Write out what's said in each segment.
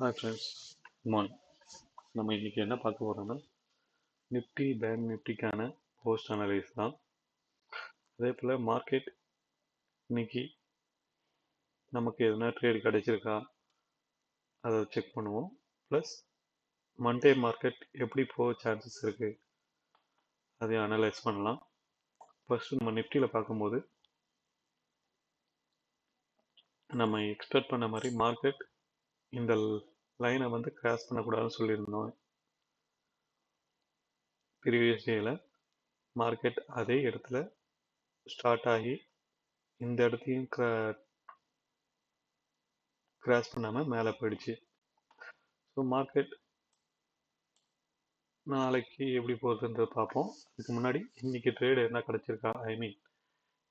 Hi friends morning நம்ம இன்றைக்கி என்ன பார்க்க போகிறோம்னா நிஃப்டி பேங்க் நிஃப்டிக்கான போஸ்ட் அனலைஸ் தான். அதே போல் மார்க்கெட் இன்னைக்கு நமக்கு எதனா ட்ரேட் கிடைச்சிருக்கா அதை செக் பண்ணுவோம். ப்ளஸ் மண்டே மார்க்கெட் எப்படி போக சான்சஸ் இருக்குது அதையும் அனலைஸ் பண்ணலாம். ஃபஸ்ட்டு நம்ம நிஃப்டியில் பார்க்கும்போது நம்ம எக்ஸ்பெக்ட் பண்ண மாதிரி மார்க்கெட் இந்த லைனை வந்து கிராஸ் பண்ணக்கூடாதுன்னு சொல்லியிருந்தோம். ப்ரீவியஸ் டேயில் மார்க்கெட் அதே இடத்துல ஸ்டார்ட் ஆகி இந்த இடத்தையும் கிராஸ் பண்ணாமல் மேலே போயிடுச்சு. ஸோ மார்க்கெட் நாளைக்கு எப்படி போகுதுன்றத பார்ப்போம். அதுக்கு முன்னாடி இன்னைக்கு ட்ரேடு என்ன கிடச்சிருக்கா? ஐ மீன்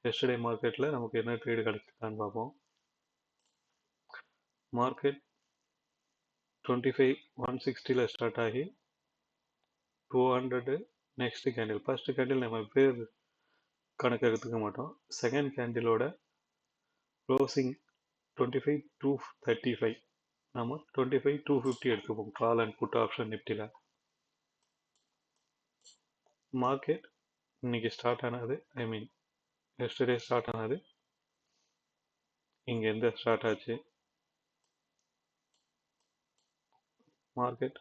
எஸ்டர்டே மார்க்கெட்டில் நமக்கு என்ன ட்ரேடு கிடச்சிருக்கான்னு பார்ப்போம். மார்க்கெட் டுவெண்ட்டி ஃபைவ் ஒன் சிக்ஸ்டியில் ஸ்டார்ட் ஆகி two hundred next candle first candle நம்ம பேர் கணக்கு எடுத்துக்க மாட்டோம். Second கேண்டிலோட closing twenty five two thirty five நம்ம டுவெண்ட்டி ஃபைவ் டூ ஃபிஃப்டி எடுத்துப்போம். கால் அண்ட் புட் ஆப்ஷன் நிஃப்டியில் மார்க்கெட் இன்னைக்கு ஸ்டார்ட் ஆனது ஐ மீன் எஸ்டர்டே ஸ்டார்ட் ஆனது. இங்கே எந்த ஸ்டார்ட் ஆச்சு. மார்க்கெட்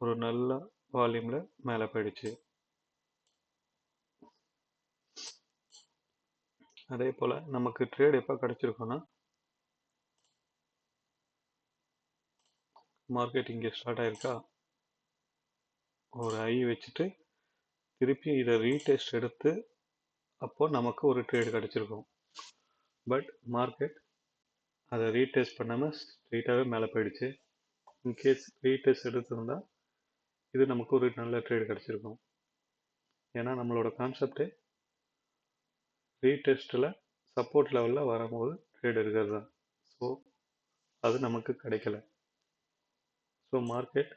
ஒரு நல்ல வால்யூமில் மேலே போயிடுச்சு. அதே போல் நமக்கு ட்ரேட் எப்போ கிடச்சிருக்கோன்னா மார்க்கெட் இங்கே ஸ்டார்ட் ஆயிருக்கா? ஒரு ஐ வச்சுட்டு திருப்பி இதை ரீடெஸ்ட் எடுத்து அப்போ நமக்கு ஒரு ட்ரேடு கிடச்சிருக்கும். பட் மார்க்கெட் அதை ரீடெஸ்ட் பண்ணாமல் ஸ்ட்ரெயிட்டாகவே மேலே போயிடுச்சு. இன்கேஸ் ரீடெஸ்ட் எடுத்திருந்தா இது நமக்கு ஒரு நல்ல ட்ரேடு கிடச்சிருக்கும். ஏன்னா நம்மளோட கான்செப்டே ரீடெஸ்ட்டில் சப்போர்ட் லெவலில் வரும்போது ட்ரேட் எடுக்கிறது தான் ஸோ அது நமக்கு கிடைக்கல. ஸோ மார்க்கெட்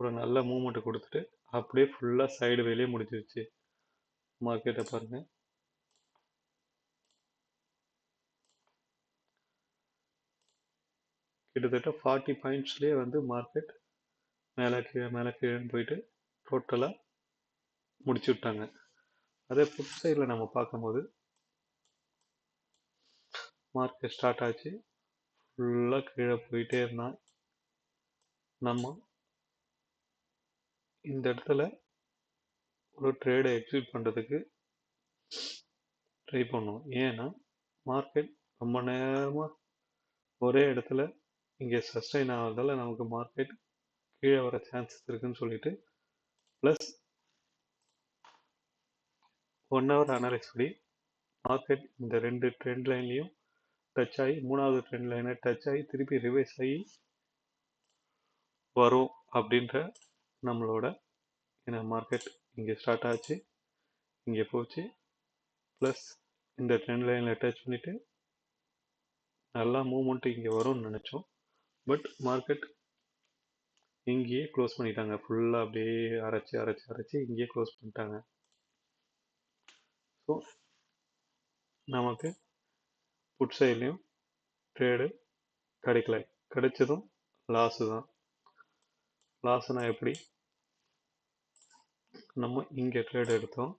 ஒரு நல்ல மூமெண்ட் கொடுத்துட்டு அப்படியே ஃபுல்லாக சைடு வேலையே முடிஞ்சிருச்சு. மார்க்கெட்டை பாருங்கள் கிட்டத்தட்ட ஃபார்ட்டி பாயிண்ட்ஸ்லேயே வந்து மார்க்கெட் மேலே கீழே மேலே கீழேன்னு போயிட்டு டோட்டலாக முடிச்சு விட்டாங்க. அதே புட் சைடில் நம்ம பார்க்கும்போது மார்க்கெட் ஸ்டார்ட் ஆச்சு. ஃபுல்லாக கீழே போயிட்டே இருந்தால் நம்ம இந்த இடத்துல ஒரு ட்ரேடை எக்ஸிட் பண்ணுறதுக்கு ட்ரை பண்ணோம் ஏன்னா மார்க்கெட் ரொம்ப நேரமாக ஒரே இடத்துல இங்கே சஸ்டைன் ஆகிறதால நமக்கு மார்க்கெட் கீழே வர சான்சஸ் இருக்குன்னு சொல்லிட்டு ப்ளஸ் ஒன் ஹவர் அனலைஸ் படி மார்க்கெட் இந்த ரெண்டு ட்ரெண்ட் லைன்லையும் டச் ஆகி மூணாவது ட்ரெண்ட் லைனை டச் ஆகி திருப்பி ரிவைஸ் ஆகி வரும் அப்படின்ற நம்மளோட ஏன்னா மார்க்கெட் இங்கே ஸ்டார்ட் ஆச்சு இங்கே போச்சு ப்ளஸ் இந்த ட்ரெண்ட் லைனில் டச் பண்ணிவிட்டு நல்லா மூமெண்ட்டு இங்கே வரும்னு நினச்சோம். பட் மார்க்கெட் இங்கேயே க்ளோஸ் பண்ணிட்டாங்க. ஃபுல்லாக அப்படியே அரைச்சி அரைச்சி அரைச்சி இங்கேயே க்ளோஸ் பண்ணிட்டாங்க. ஸோ நமக்கு புட் சைட்லேயும் ட்ரேடு கிடைக்கல. கிடைச்சதும் லாஸு தான். லாஸ்னா எப்படி? நம்ம இங்கே ட்ரேட் எடுத்தோம்.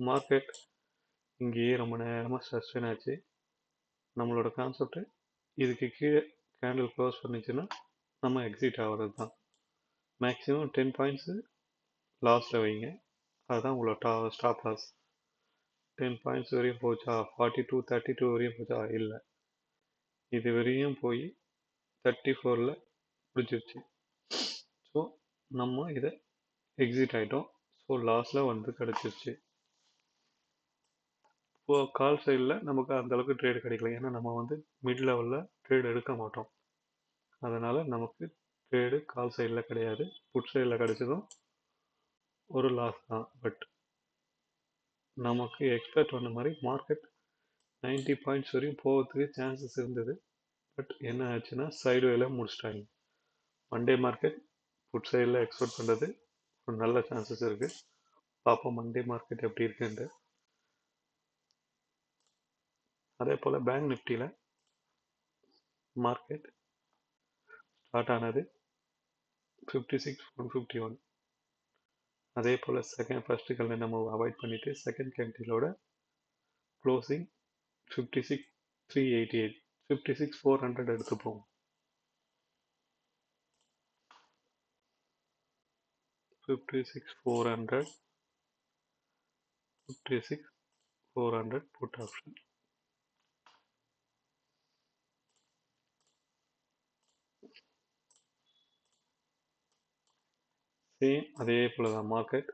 மார்க்கெட் இங்கேயே ரொம்ப நேரமாக சஸ்டெயின் ஆச்சு. நம்மளோட கான்செப்ட் இதுக்கு கீழே கேண்டில் க்ளோஸ் பண்ணிச்சுன்னா நம்ம எக்ஸிட் ஆகிறது தான் மேக்ஸிமம் டென் பாயிண்ட்ஸு லாஸில் வைங்க. அதுதான் உங்களோட டா ஸ்டாப் லாஸ் டென் பாயிண்ட்ஸ் வரையும் போச்சா? ஃபார்ட்டி டூ தேர்ட்டி டூ வரையும் போச்சா? இல்லை. இது வரையும் போய் தேர்ட்டி ஃபோரில் முடிஞ்சிருச்சு. ஸோ நம்ம இதை எக்ஸிட் ஆகிட்டோம் ஸோ லாஸில் வந்து கிடச்சிருச்சு. இப்போது கால் சைடில் நமக்கு அந்தளவுக்கு ட்ரேடு கிடைக்கல. ஏன்னா நம்ம வந்து மிட் லெவலில் ட்ரேடு எடுக்க மாட்டோம். அதனால் நமக்கு ட்ரேடு கால் சைடில் கிடையாது. புட் சைடில் கிடைச்சதும் ஒரு லாஸ் தான். பட் நமக்கு எக்ஸ்பெக்ட் பண்ண மாதிரி மார்க்கெட் நைன்டி பாயிண்ட்ஸ் வரையும் போகிறதுக்கு சான்சஸ் இருந்தது. பட் என்ன ஆச்சுன்னா சைடு வேல முடிச்சிட்டாங்க. மண்டே மார்க்கெட் புட் சைடில் எக்ஸ்பெக்ட் பண்ணுறது ஒரு நல்ல சான்சஸ் இருக்குது பார்ப்போம் மண்டே மார்க்கெட் எப்படி இருக்குன்ட்டு. அதே போல் பேங்க் நிஃப்டியில் மார்க்கெட் ஸ்டார்ட் ஆனது fifty six one fifty one அதே போல் செகண்ட் ஃபஸ்ட்டு கல்லை நம்ம அவாய்ட் பண்ணிவிட்டு second கேண்டிலோட closing fifty six three eighty eight fifty six four hundred எடுத்துப்போம் fifty six four hundred fifty six four hundred put option same அதே போல் தான் மார்க்கெட்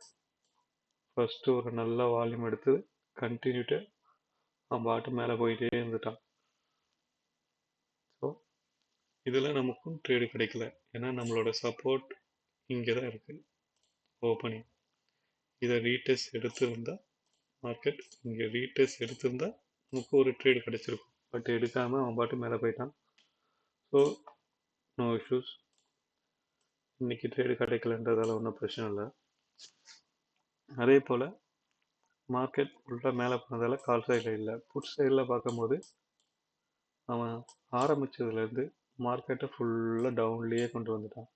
ஃபஸ்ட்டு ஒரு நல்ல வால்யூம் எடுத்து கண்டினியூட்டு அவன் பாட்டு மேலே போயிட்டே இருந்துட்டான். ஸோ இதில் நமக்கும் ட்ரேடு கிடைக்கல. ஏன்னா நம்மளோட சப்போர்ட் இங்கே தான் இருக்குது ஓப்பனிங் இதை ரீடெஸ்ட் எடுத்திருந்தா மார்க்கெட் இங்கே ரீடெஸ்ட் எடுத்திருந்தா நமக்கு ஒரு ட்ரேடு கிடச்சிருக்கும். பட் எடுக்காமல் அவன் பாட்டு மேலே போயிட்டான். ஸோ நோ இஷ்யூஸ் இன்னைக்கு ட்ரேடு கிடைக்கலன்றதால ஒன்றும் பிரச்சனை இல்லை. அதே போல் மார்க்கெட் ஃபுல்லாக மேலே போனதால் கால் சைடில் இல்லை. புட் சைடில் பார்க்கும்போது அவன் ஆரம்பித்ததுலேருந்து மார்க்கெட்டை ஃபுல்லாக டவுன்லேயே கொண்டு வந்துட்டான்.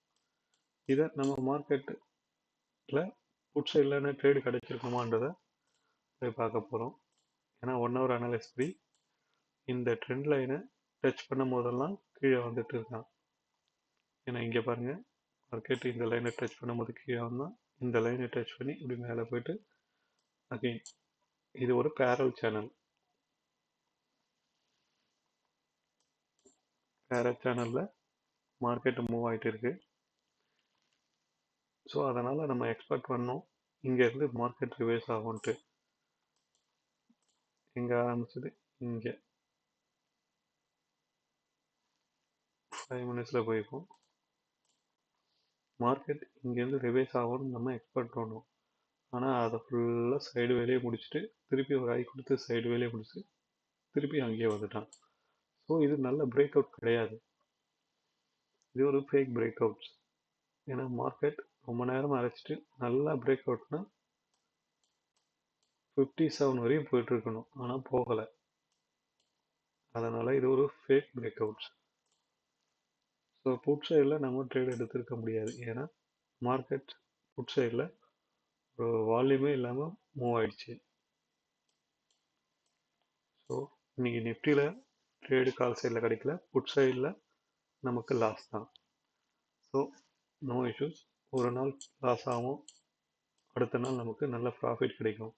இதை நம்ம மார்க்கெட்டில் புட் சைடில் ட்ரேடு கிடைச்சிருக்குமான்றதை போய் பார்க்க போகிறோம் ஏன்னா ஒன் ஹவர் அனலைஸ் படி இந்த ட்ரெண்ட் லைனை டச் பண்ணும் போதெல்லாம் கீழே வந்துட்டு இருக்கான். ஏன்னா இங்கே பாருங்கள் மார்க்கெட் இந்த லைனை டச் பண்ணும்போது கீழே வந்தால் இந்த லைனை டச் பண்ணி இப்படி மேலே போயிட்டு அகெயின் இது ஒரு பேரல் சேனல் பேரல் சேனலில் மார்க்கெட் மூவ் ஆகிட்டு இருக்கு. ஸோ அதனால் நம்ம எக்ஸ்பெக்ட் பண்ணோம் இங்கேருந்து மார்க்கெட் ரிவேஸ் ஆகும்ன்ட்டு. எங்கே ஆரம்பிச்சது? இங்கே. ஃபைவ் மினிட்ஸில் போயிருக்கோம். மார்க்கெட் இங்கேருந்து ரிவைஸ் ஆகும்னு நம்ம எக்ஸ்பெக்ட் பண்ணோம். ஆனால் அதை ஃபுல்லாக சைடு வேலையை முடிச்சுட்டு திருப்பி ஒரு ஐ கொடுத்து சைடு வேலையை முடிச்சு திருப்பி அங்கேயே வந்துட்டான். ஸோ இது நல்ல பிரேக் அவுட் கிடையாது. இது ஒரு ஃபேக் பிரேக் அவுட்ஸ் ஏன்னா மார்க்கெட் ரொம்ப நேரம் அரைச்சிட்டு நல்லா பிரேக் அவுட்னா ஃபிஃப்டி செவன் வரையும் போயிட்டுருக்கணும் ஆனால் போகலை. அதனால் இது ஒரு fake break outs so put சைடில் நம்ம ட்ரேட் எடுத்திருக்க முடியாது. ஏன்னா மார்க்கெட் புட் சைடில் ஒரு வால்யூமே இல்லாமல் மூவ் ஆயிடுச்சு. ஸோ இன்றைக்கி நிஃப்டியில் ட்ரேடு கால் சைடில் கிடைக்கல. புட் சைடில் நமக்கு லாஸ் தான். ஸோ நோ இஷ்யூஸ் ஒரு நாள் லாஸ் ஆகும். அடுத்த நாள் நமக்கு நல்ல ப்ராஃபிட் கிடைக்கும்.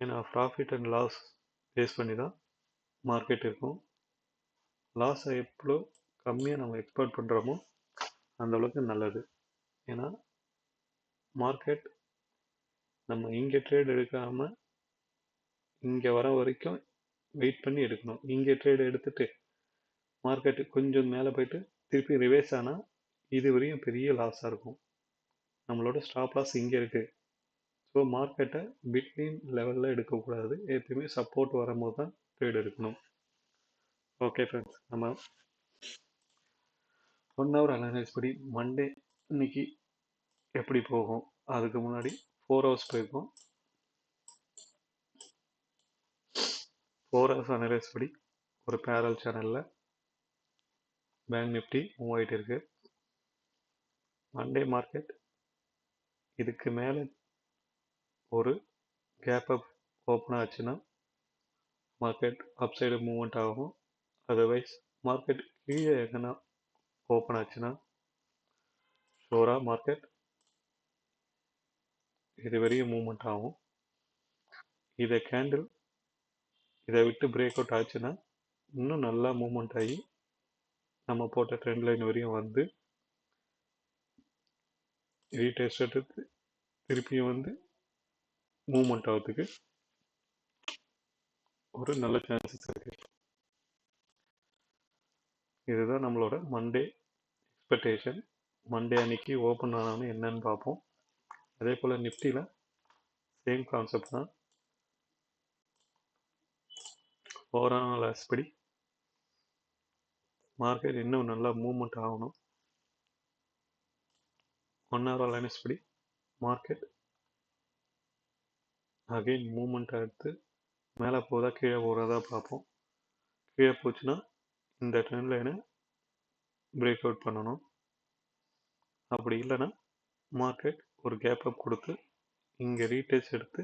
ஏன்னா ப்ராஃபிட் அண்ட் லாஸ் பேஸ் பண்ணி தான் மார்க்கெட் இருக்கும். லாஸை எவ்வளோ கம்மியாக நம்ம எக்ஸ்போர்ட் பண்ணுறோமோ அந்த அளவுக்கு நல்லது. ஏன்னா மார்க்கெட் நம்ம இங்கே ட்ரேட் எடுக்காமல் இங்கே வர வரைக்கும் வெயிட் பண்ணி எடுக்கணும். இங்கே ட்ரேட் எடுத்துட்டு மார்க்கெட்டு கொஞ்சம் மேலே போயிட்டு திருப்பி ரிவேஸ் ஆனால் இது வரையும் பெரிய லாஸாக இருக்கும். நம்மளோட ஸ்டாப் லாஸ் இங்கே இருக்குது ஸோ மார்க்கெட்டை பிட்வீன் லெவலில் எடுக்கக்கூடாது. எப்பயுமே சப்போர்ட் வரும்போது தான் ட்ரேட் எடுக்கணும். ஓகே ஃப்ரெண்ட்ஸ் நம்ம ஒன் ஹவர் அனலைஸ் படி மண்டே இன்னைக்கு எப்படி போகும்? அதுக்கு முன்னாடி ஃபோர் ஹவர்ஸ் போயிருக்கோம். ஃபோர் ஹவர்ஸ் அனலைஸ் படி ஒரு பேரல் சேனலில் பேங்க் நிஃப்டி மூவ் ஆகிட்டு இருக்கு. மண்டே மார்க்கெட் இதுக்கு மேலே ஒரு கேப் அப் ஓப்பன் ஆச்சுன்னா மார்க்கெட் அப் சைடு மூவ்மெண்ட் ஆகும். அதர்வைஸ் மார்க்கெட் கீழே எங்கன்னா ஓப்பன் ஆச்சுன்னா ஷோராக மார்க்கெட் இது வரையும் மூவ்மெண்ட் ஆகும். இதை கேண்டில் இதை விட்டு பிரேக் அவுட் ஆச்சுன்னா இன்னும் நல்லா மூவ்மெண்ட் ஆகி நம்ம போட்ட ட்ரெண்ட் லைன் வரையும் வந்து ரீடெஸ்ட் எடுத்து திருப்பியும் வந்து மூவ்மெண்ட் ஆகிறதுக்கு ஒரு நல்ல சான்சஸ் இருக்குது இதுதான் நம்மளோட மண்டே எக்ஸ்பெக்டேஷன் மண்டே அன்னைக்கு ஓப்பன் ஆனாலும் என்னன்னு பார்ப்போம். அதே போல் நிஃப்டியில் சேம் கான்செப்ட் தான். ஓவரால் படி மார்க்கெட் இன்னும் நல்லா மூவ்மெண்ட் ஆகணும். ஒன் ஹவர் அலைனஸ் படி மார்க்கெட் அகெயின் மூமெண்ட் எடுத்து மேலே போதா கீழே போகிறதா பார்ப்போம். கீழே போச்சுன்னா இந்த ட்ரெண்ட் லைனை பிரேக் அவுட் பண்ணணும். அப்படி இல்லைன்னா மார்க்கெட் ஒரு கேப் அப் கொடுத்து இங்கே ரீடேஸ் எடுத்து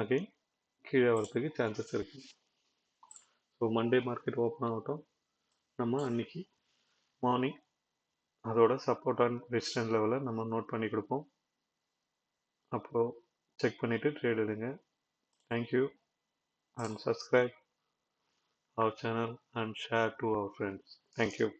அகை கீழே வரதுக்கு சான்சஸ் இருக்கு. ஸோ மண்டே மார்க்கெட் ஓப்பன் ஆகட்டும். நம்ம அன்னைக்கு மார்னிங் அதோட சப்போர்ட் அண்ட் ரெசிஸ்டன்ஸ் லெவலை நம்ம நோட் பண்ணி கொடுப்போம். அப்போது செக் பண்ணிவிட்டு ட்ரேட் எடுங்க. Thank you and subscribe our channel and share to our friends. Thank you.